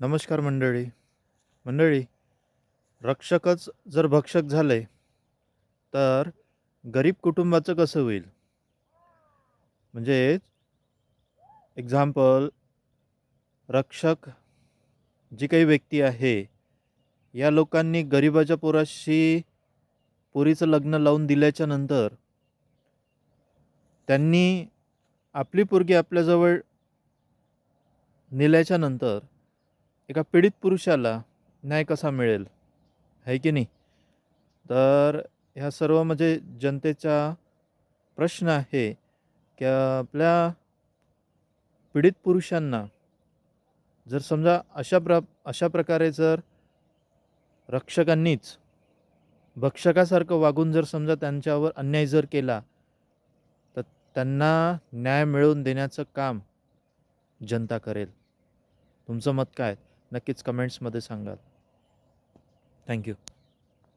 नमस्कार मंडळी. मंडळी रक्षकच जर भक्षक झाले तर गरीब कुटुंबाचं कसं होईल? म्हणजेच एक्झाम्पल रक्षक जी काही व्यक्ती आहे या लोकांनी गरिबाच्या पोराशी पोरीचं लग्न लावून दिल्याच्या नंतर त्यांनी आपली पोरगी आपल्याजवळ नेल्याच्या नंतर एका पीडित पुरुषाला न्याय कसा मिळेल? आहे की नाही? तर ह्या सर्व म्हणजे जनतेचा प्रश्न आहे की आपल्या पीडित पुरुषांना जर समजा अशा प्र अशा प्रकारे जर रक्षकांनीच भक्षकासारखं वागून जर समजा त्यांच्यावर अन्याय जर केला तर त्यांना न्याय मिळवून देण्याचं काम जनता करेल. तुमचं मत काय? नक्कीच कमेंट्समध्ये सांगाल. थँक्यू.